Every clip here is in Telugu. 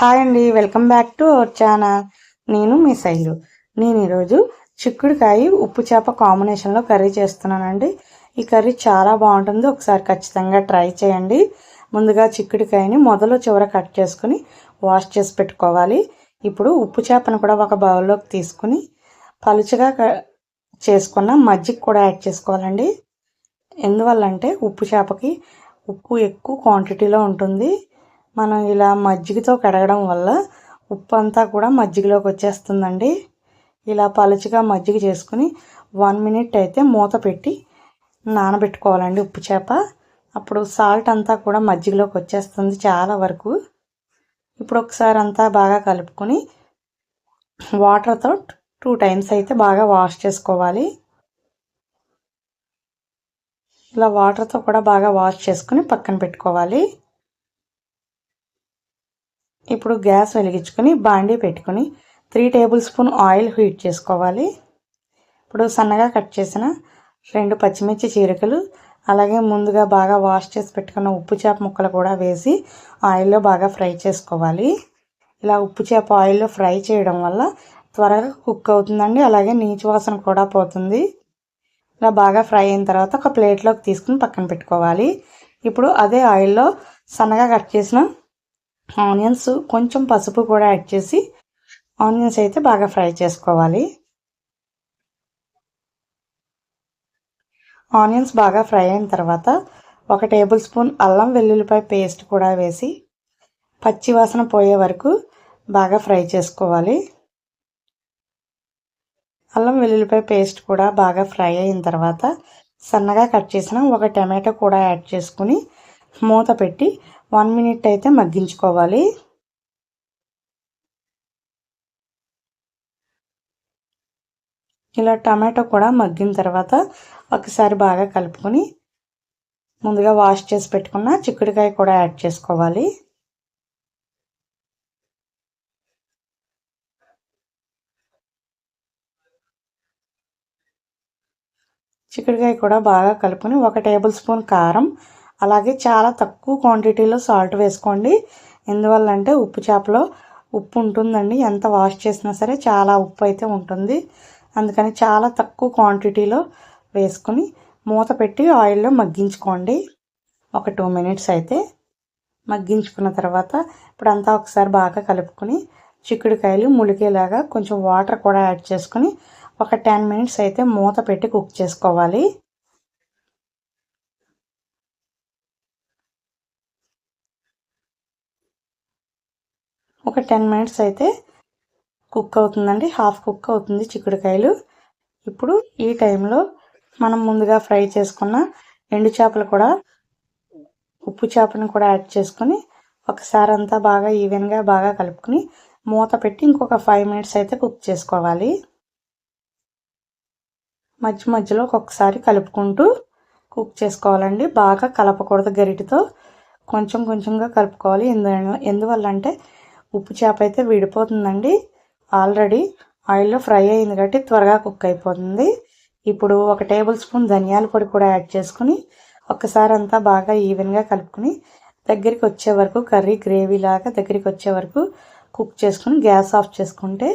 హాయ్ అండి welcome back to our channel నేను మీ శైలు. నేను ఈరోజు చిక్కుడుకాయ ఉప్పు చేప కాంబినేషన్లో కర్రీ చేస్తున్నానండి. ఈ కర్రీ చాలా బాగుంటుంది. ఒకసారి ఖచ్చితంగా ట్రై చేయండి. ముందుగా చిక్కుడుకాయని మొదలు చివర కట్ చేసుకుని వాష్ చేసి పెట్టుకోవాలి. ఇప్పుడు ఉప్పు చేపను కూడా ఒక బౌల్లోకి తీసుకుని పలుచగా చేసుకున్న మజ్జిగ కూడా యాడ్ చేసుకోవాలండి. ఎందువల్లంటే ఉప్పు చేపకి ఉప్పు ఎక్కువ క్వాంటిటీలో ఉంటుంది. మనం ఇలా మజ్జిగతో కడగడం వల్ల ఉప్పు అంతా కూడా మజ్జిగలోకి వచ్చేస్తుందండి. ఇలా పలుచగా మజ్జిగ చేసుకుని వన్ మినిట్ అయితే మూత పెట్టి నానబెట్టుకోవాలండి ఉప్పు చేప. అప్పుడు సాల్ట్ అంతా కూడా మజ్జిగలోకి వచ్చేస్తుంది చాలా వరకు. ఇప్పుడు ఒకసారి అంతా బాగా కలుపుకొని వాటర్తో టూ టైమ్స్ అయితే బాగా వాష్ చేసుకోవాలి. ఇలా వాటర్తో కూడా బాగా వాష్ చేసుకుని పక్కన పెట్టుకోవాలి. ఇప్పుడు గ్యాస్ వెలిగించుకొని బాండీ పెట్టుకొని three table spoon oil heat చేసుకోవాలి. ఇప్పుడు సన్నగా కట్ చేసిన రెండు పచ్చిమిర్చి చీరకలు అలాగే ముందుగా బాగా వాష్ చేసి పెట్టుకున్న ఉప్పు చేప ముక్కలు కూడా వేసి ఆయిల్లో బాగా ఫ్రై చేసుకోవాలి. ఇలా ఉప్పు చేప ఆయిల్లో ఫ్రై చేయడం వల్ల త్వరగా కుక్ అవుతుందండి అలాగే నీచు వాసన కూడా పోతుంది. ఇలా బాగా ఫ్రై అయిన తర్వాత ఒక ప్లేట్లోకి తీసుకుని పక్కన పెట్టుకోవాలి. ఇప్పుడు అదే ఆయిల్లో సన్నగా కట్ చేసిన ఆనియన్స్ కొంచెం పసుపు కూడా యాడ్ చేసి ఆనియన్స్ అయితే బాగా ఫ్రై చేసుకోవాలి. ఆనియన్స్ బాగా ఫ్రై అయిన తర్వాత ఒక టేబుల్ స్పూన్ అల్లం వెల్లుల్లిపాయ పేస్ట్ కూడా వేసి పచ్చి వాసన పోయే వరకు బాగా ఫ్రై చేసుకోవాలి. అల్లం వెల్లుల్లిపాయ పేస్ట్ కూడా బాగా ఫ్రై అయిన తర్వాత సన్నగా కట్ చేసిన ఒక టమాటో కూడా యాడ్ చేసుకుని మూత పెట్టి వన్ మినిట్ అయితే మగ్గించుకోవాలి. ఇలా టమాటో కూడా మగ్గిన తర్వాత ఒకసారి బాగా కలుపుకొని ముందుగా వాష్ చేసి పెట్టుకున్న చిక్కుడుకాయ కూడా యాడ్ చేసుకోవాలి. చిక్కుడుకాయ కూడా బాగా కలుపుకొని ఒక టేబుల్ స్పూన్ కారం అలాగే చాలా తక్కువ క్వాంటిటీలో సాల్ట్ వేసుకోండి. ఎందువల్ల అంటే ఉప్పు చేపలో ఉప్పు ఉంటుందండి. ఎంత వాష్ చేసినా సరే చాలా ఉప్పు అయితే ఉంటుంది. అందుకని చాలా తక్కువ క్వాంటిటీలో వేసుకుని మూత పెట్టి ఆయిల్లో మగ్గించుకోండి. ఒక టూ మినిట్స్ అయితే మగ్గించుకున్న తర్వాత ఇప్పుడు అంతా ఒకసారి బాగా కలుపుకొని చిక్కుడుకాయలు ములికేలాగా కొంచెం వాటర్ కూడా యాడ్ చేసుకుని ఒక టెన్ మినిట్స్ అయితే మూత పెట్టి కుక్ చేసుకోవాలి. ఒక టెన్ మినిట్స్ అయితే కుక్ అవుతుందండి. హాఫ్ కుక్ అవుతుంది చిక్కుడుకాయలు. ఇప్పుడు ఈ టైంలో మనం ముందుగా ఫ్రై చేసుకున్న ఎండు చేపలు కూడా ఉప్పు చేపను కూడా యాడ్ చేసుకొని ఒకసారి అంతా బాగా ఈవెన్గా బాగా కలుపుకొని మూత పెట్టి ఇంకొక ఫైవ్ మినిట్స్ అయితే కుక్ చేసుకోవాలి. మధ్య మధ్యలో ఒక్కొక్కసారి కలుపుకుంటూ కుక్ చేసుకోవాలండి. బాగా కలపకూడదు గరిటితో. కొంచెం కొంచెంగా కలుపుకోవాలి. ఎందు ఎందువల్ల అంటే ఉప్పు చేప అయితే విడిపోతుందండి. ఆల్రెడీ ఆయిల్లో ఫ్రై అయింది కాబట్టి త్వరగా కుక్ అయిపోతుంది. ఇప్పుడు ఒక టేబుల్ స్పూన్ ధనియాల పొడి కూడా యాడ్ చేసుకుని ఒక్కసారి అంతా బాగా ఈవెన్గా కలుపుకొని దగ్గరికి వచ్చే వరకు కర్రీ గ్రేవీ లాగా దగ్గరికి వచ్చే వరకు కుక్ చేసుకుని గ్యాస్ ఆఫ్ చేసుకుంటే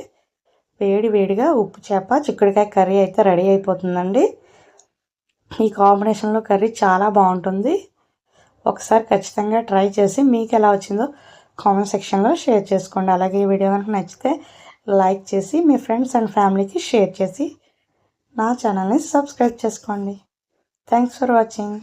వేడి వేడిగా ఉప్పు చేప చిక్కుడుకాయ కర్రీ అయితే రెడీ అయిపోతుందండి. ఈ కాంబినేషన్లో కర్రీ చాలా బాగుంటుంది. ఒకసారి ఖచ్చితంగా ట్రై చేసి మీకు ఎలా వచ్చిందో కామెంట్ సెక్షన్లో షేర్ చేసుకోండి. అలాగే ఈ వీడియో కనుక నచ్చితే లైక్ చేసి మీ ఫ్రెండ్స్ అండ్ ఫ్యామిలీకి షేర్ చేసి నా ఛానల్ని సబ్స్క్రైబ్ చేసుకోండి. Thanks for watching.